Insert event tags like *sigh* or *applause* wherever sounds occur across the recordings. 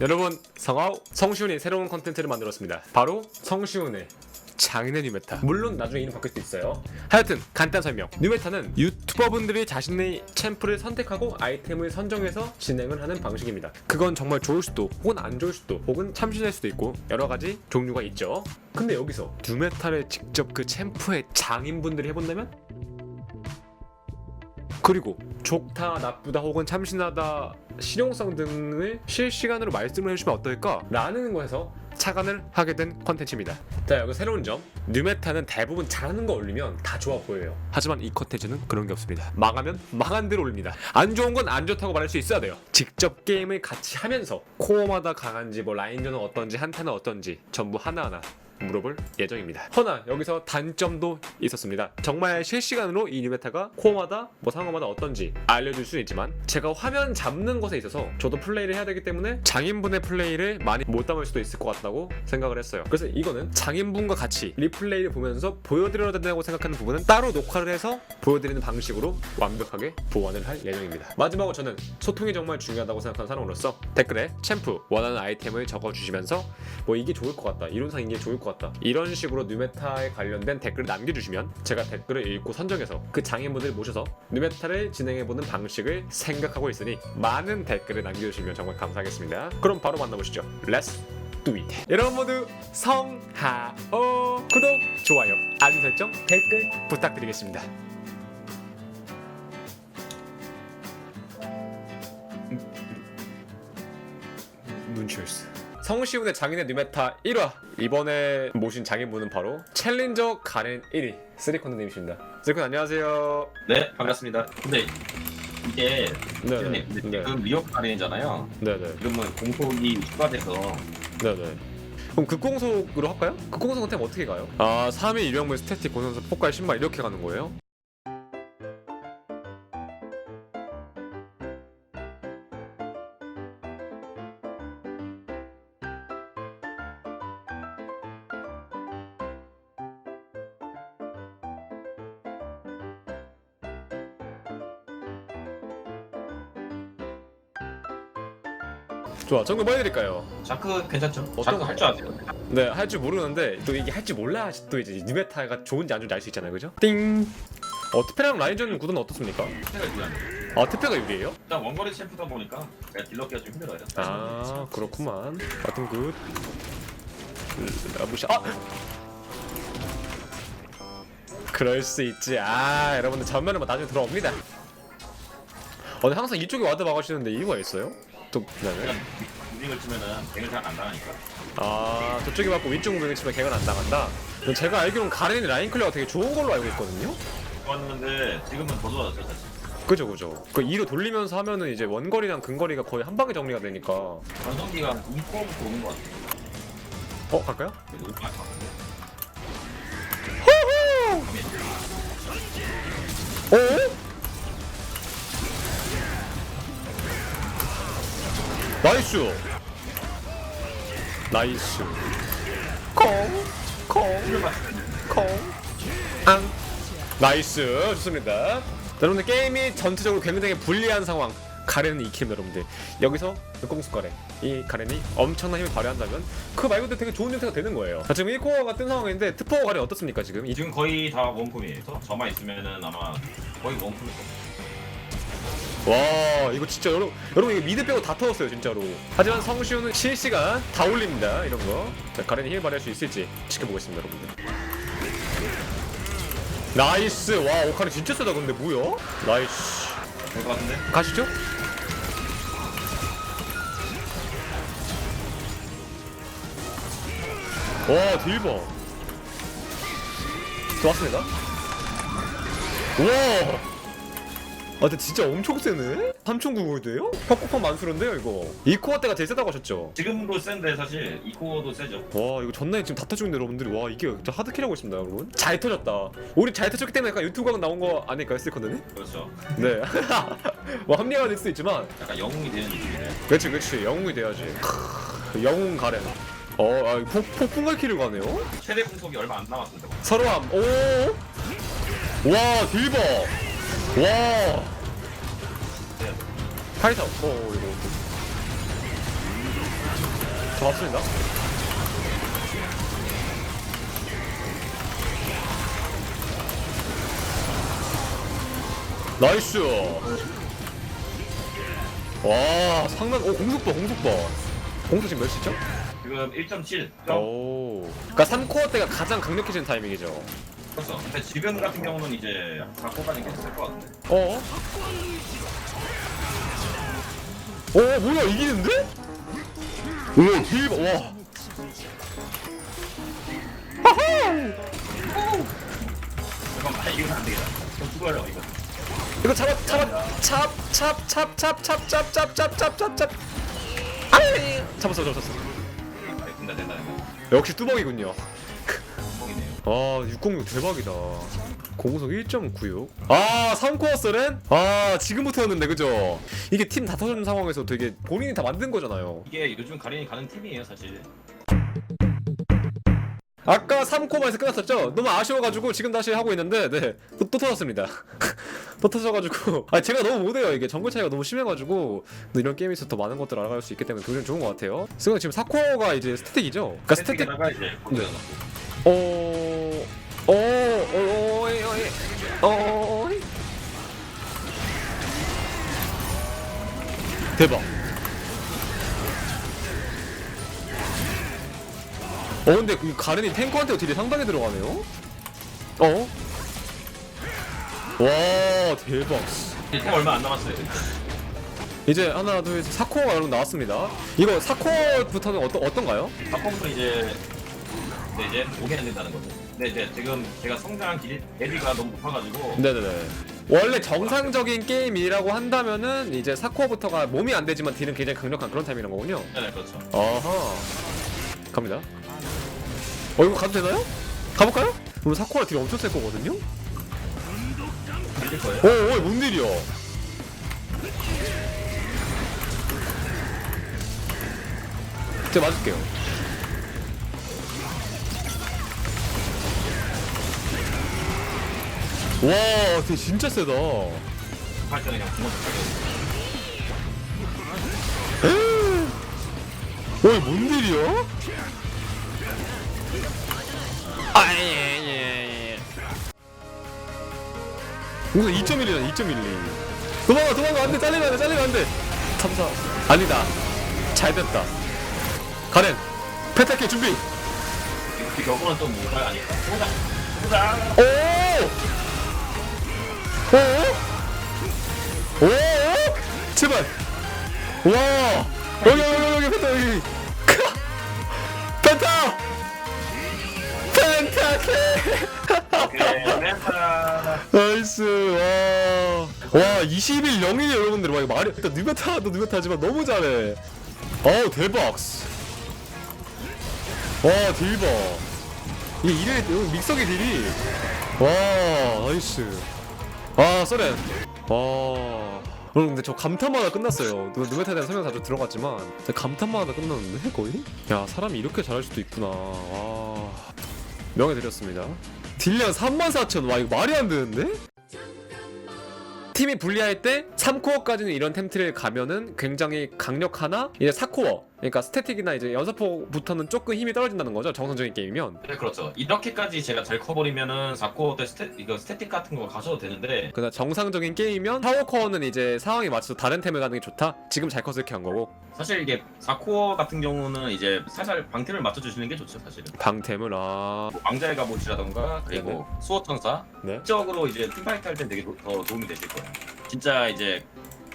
여러분 성하우 성시훈이 새로운 컨텐츠를 만들었습니다. 바로 성시훈의 장인의 뉴메타. 물론 나중에 이름 바뀔 수 있어요. 하여튼 간단 설명. 뉴메타는 유튜버분들이 자신의 챔프를 선택하고 아이템을 선정해서 진행을 하는 방식입니다. 그건 정말 좋을 수도 혹은 안 좋을 수도 혹은 참신할 수도 있고 여러 가지 종류가 있죠. 근데 여기서 뉴메타를 직접 그 챔프의 장인분들이 해본다면? 그리고 좋다 나쁘다 혹은 참신하다 실용성 등을 실시간으로 말씀을 해주시면 어떨까? 라는 거에서 착안을 하게 된 컨텐츠입니다. 자 여기 새로운 점. 뉴메타는 대부분 잘하는 거 올리면 다 좋아 보여요. 하지만 이 컨텐츠는 그런 게 없습니다. 망하면 망한 대로 올립니다. 안 좋은 건 안 좋다고 말할 수 있어야 돼요. 직접 게임을 같이 하면서 코어마다 강한지 뭐 라인전은 어떤지 한타는 어떤지 전부 하나하나 물어볼 예정입니다. 허나 여기서 단점도 있었습니다. 정말 실시간으로 이 뉴메타가 코어마다 뭐 상황마다 어떤지 알려줄 수는 있지만 제가 화면 잡는 것에 있어서 저도 플레이를 해야 되기 때문에 장인분의 플레이를 많이 못 담을 수도 있을 것 같다고 생각을 했어요. 그래서 이거는 장인분과 같이 리플레이를 보면서 보여드려야 된다고 생각하는 부분은 따로 녹화를 해서 보여드리는 방식으로 완벽하게 보완을 할 예정입니다. 마지막으로 저는 소통이 정말 중요하다고 생각하는 사람으로서 댓글에 챔프 원하는 아이템을 적어주시면서 뭐 이게 좋을 것 같다 이론상 이게 좋을 것 같다 이런 식으로 뉴메타에 관련된 댓글을 남겨주시면 제가 댓글을 읽고 선정해서 그 장인분들 모셔서 뉴메타를 진행해보는 방식을 생각하고 있으니 많은 댓글을 남겨주시면 정말 감사하겠습니다 그럼 바로 만나보시죠 렛츠 뚜잇 여러분 모두 성하오 구독 좋아요 알림 설정 댓글 부탁드리겠습니다 눈치였어 성시훈의 장인의 뉴메타 1화 이번에 모신 장인분은 바로 챌린저 가렌 1위 쓰리콘드님이십니다 쓰리콘 안녕하세요 네 반갑습니다. 근데 이게 네네 선생님, 근데 네. 지금 리업 할인이잖아요. 네네 지금은 공속이 추가돼서 네네 그럼 극공속으로 할까요? 극공속은 템 어떻게 가요? 아 3위 유령물 스태틱 고선수 폭발 신발 이렇게 가는 거예요? 좋아 정글 뭐 해드릴까요? 자크 괜찮죠? 어떤 자크 거? 할 줄 아세요? 네, 할 줄 모르는데 또 이게 할 줄 몰라 또 이제 뉴메타가 좋은지 안 좋은지 알 수 있잖아요, 그죠? 띵. 어, 트페랑 라인전 구도는 어떻습니까? 생각이 유리한 아, 트페가 유리해요? 일단 원거리 챔프다 보니까 제가 딜러기가 좀 힘들어요. 아, 그렇구만. 같은 굿. 라부샤. 아! 그럴 수 있지. 아, 여러분들 전면은 뭐 나중에 들어옵니다. 어, 근데 항상 이쪽에 와드 막으시는데 이유가 있어요? 또 그냥 무빙을 치면은 뱅을 잘 안 당하니까. 아 저쪽에 맞고 위쪽 무빙을 치면 걔가 안 당한다. 근데 제가 알기로는 가렌이 라인 클리어가 되게 좋은 걸로 알고 있거든요. 좋았는데 지금은 더 좋아졌죠 사실. 그죠 그죠 그 2로 돌리면서 하면은 이제 원거리랑 근거리가 거의 한 방에 정리가 되니까 어 전성기가 인코부터 오는 것 같아요. 갈까요? 너무 많이 봤는데. 어? 나이스. 나이스. 콩콩콩앙. 나이스. 좋습니다. 자, 여러분들 게임이 전체적으로 굉장히 불리한 상황. 가렌은 이킬 여러분들. 여기서 꽁수 가렌 이 가렌이 엄청난 힘을 발휘한다면 그 말고도 되게 좋은 형태가 되는 거예요. 자, 지금 1코어가 뜬 상황인데 트포 가렌 어떻습니까 지금? 이- 지금 거의 다 원품이에요. 저만 있으면은 아마 거의 원품일 거예요. 와 이거 진짜 여러분 여러분 이거 미드 빼고 다 터졌어요 진짜로. 하지만 성시우는 실시간 다 올립니다 이런 거. 자, 가렌이 힘을 발휘할 수 있을지 지켜보겠습니다 여러분들. 나이스! 와 오카리 진짜 세다 근데 뭐야? 나이스. 될것 같은데? 가시죠. 와 딜버. 좋았습니다. 우와 아 근데 진짜 엄청 세네? 3,900대요? 팝콘 만수른데요 이거 이 코어 때가 제일 세다고 하셨죠? 지금도 센데 사실 이코도 세죠. 와 이거 전날에 지금 다 터지는데 여러분들이 와 이게 진짜 하드킬하고 있습니다 여러분 잘 터졌다 우리 잘 터졌기 때문에 약간 유튜브 각 나온 거 아닐까요 스티커는? 그렇죠. 네. *laughs* 뭐 합리화가 될 수도 있지만 약간 영웅이 되는 느낌이네. 그렇지 그렇지 영웅이 돼야지 크, 영웅 가렌 어 아, 폭, 폭풍갈 키를 가네요 최대 풍속이 얼마 안 남았는데. 서로함 오와 딜버 와 파이터 어 이거 저 맞습니다. 나이스. 와 상난. 오 공속봐 공속봐. 공속 지금 몇 시죠? 지금 1.7. 오. 그러니까 3코어 때가 가장 강력해지는 타이밍이죠. 그렇죠. 근데 지금 같은 경우는 이제 4코까지 괜찮을 것 같은데. 어? 어 뭐야 이기는데? 오 대박 와. 잠깐만, 이건 안 되겠다. 좀 죽어요, 이거. 이거 잡아 잡아 찹찹찹찹찹찹찹찹찹찹찹 아이 잡았어 잡았어 아, 된다, 된다, 된다. 역시 뚜벅이군요. 아 606 대박이다. 공속 1.96 아 3코어 썰은 아 지금부터였는데 그죠? 이게 팀 다 터진 상황에서 되게 본인이 다 만든 거잖아요. 이게 요즘 가린이 가는 팀이에요, 사실. 아까 3코마에서 끝났었죠? 너무 아쉬워가지고 지금 다시 하고 있는데 네. 또, 또 터졌습니다. *laughs* 또 터져가지고. 아 제가 너무 못해요. 이게 정글 차이가 너무 심해가지고. 근데 이런 게임에서 더 많은 것들을 알아갈 수 있기 때문에 굉장히 좋은 것 같아요. 승현 지금 4코어가 이제 스태틱이죠? 그러니까 스태틱 이제 공 격. 어... 어... 어... 어이 어... 어이 대박 어 근데 이 가렌이 탱커한테 딜이 상당히 들어가네요? 어? 와 대박 이제 얼마 안 남았어요. 이제 하나 둘 셋 사코어가 여러분 나왔습니다 이거 사코어부터는 어떤, 어떤가요? 바꿔부터 이제 네, 이제 오게 안 된다는 거죠. 근데 이제 지금 제가 성장한 길 대비가 너무 높아가지고 네네네. 원래 정상적인 게임이라고 한다면은 이제 사코어부터가 몸이 안 되지만 딜은 굉장히 강력한 그런 타입이란 거군요. 네, 그렇죠. 아하. 갑니다. 어 이거 가도 되나요? 가볼까요? 오늘 사코어 딜 엄청 셀 거거든요. 밀릴 거예요. 오, 오, 뭔 딜이야? 제가 맞을게요. 와, 쟤 진짜 세다. 할 때는 그냥 구멍 좀 어이 뭔 일이야? 아 예예 우선 2.1이잖아 2.12 도망가 도망가 안 돼 잘리면 안 돼 잘리면 안돼 참사 아니다 잘 됐다 가렌 페타케 준비 이 저거는 좀 뭐가 아닐까? 보자, 보자. 오! 오! 오! 제발! 와! 여기, 여기, 여기, 여기, 펜타, 여기! 펜타! 멘타. 나이스, 와. 와, 21 0이네 여러분들. 와, 이거 말이, 일단 누베타도 누베타지만 너무 잘해. 어우, 대박. 와, 대박. 이게 이래, 믹서기 딜이. 와, 나이스. 아, 쏘렌. 와. 여러분, 근데 저 감탄만 하다 끝났어요. 누- 누베타에 대한 설명 다좀 들어갔지만, 하다 끝났는데, 거의? 야, 사람이 이렇게 잘할 수도 있구나. 와. 명예 드렸습니다. 딜량 34,000. 와, 이거 말이 안 되는데? 팀이 불리할 때 3코어까지는 이런 템트를 가면은 굉장히 강력하나 이제 4코어 그러니까 스태틱이나 이제 연사포부터는 조금 힘이 떨어진다는 거죠 정상적인 게임이면 네, 그렇죠. 이렇게까지 제가 잘 커버리면은 4코어 때 스태, 이거 스태틱 같은 거 가셔도 되는데 그다 정상적인 게임이면 4코어는 이제 상황에 맞춰서 다른 템을 가는 게 좋다 지금 잘 컸을 한 거고 사실 이게 4코어 같은 경우는 이제 살살 방템을 맞춰주시는 게 좋죠, 사실은. 방템을 아... 뭐 왕자의 갑옷이라던가 그리고 수호천사 네? 적으로 이제 팀파이트 할 땐 되게 도, 더 도움이 되실 거예요. 진짜 이제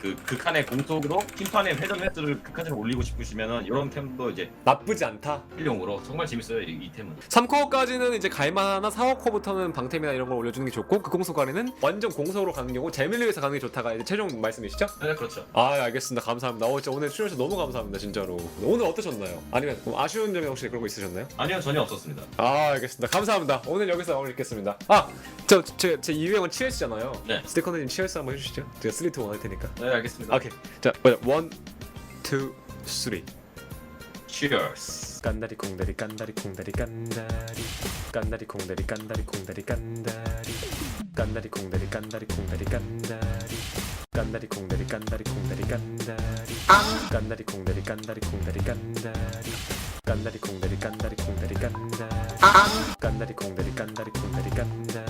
그 극한의 공속으로 팀판의 회전 횟수를 극한으로 올리고 싶으시면은 이런 템도 이제 나쁘지 않다 필용으로 정말 재밌어요 이, 이 템은. 3코어까지는 이제 갈만하나 4코어부터는 방템이나 이런 걸 올려주는 게 좋고 그 공속 관리는 완전 공속으로 가는 경우 재미를 위해서 가는 게 좋다가 이제 최종 말씀이시죠? 네 그렇죠. 아 알겠습니다 감사합니다 어, 진짜 오늘 출연해주셔서 너무 감사합니다 진짜로 오늘 어떠셨나요? 아니면 뭐 아쉬운 점이 혹시 그런 거 있으셨나요? 아니요 전혀 없었습니다. 아 알겠습니다 감사합니다 오늘 여기서 마무리 짓겠습니다 아저제 유형은 치얼스잖아요 네. 스티커님 치얼스 한번 해주시죠 제가 3, 2, 1할 테니까 네 알겠습니다. 오케이 자 뭐야 1, 2, 3 Cheers. 깐다리 콩다리 깐다리 콩다리 깐다리 깐다리 콩다리 깐다리 콩다리 깐다리 깐다리 콩다리 깐다리 콩다리 깐다리 깐다리 콩다리 깐다리 콩다리 깐다리 깐다리 콩다리 깐다리 콩다리 깐다리 깐다리 콩다리 깐다리 콩다리 깐다 깐다리 콩다리 깐다리 콩다리 깐다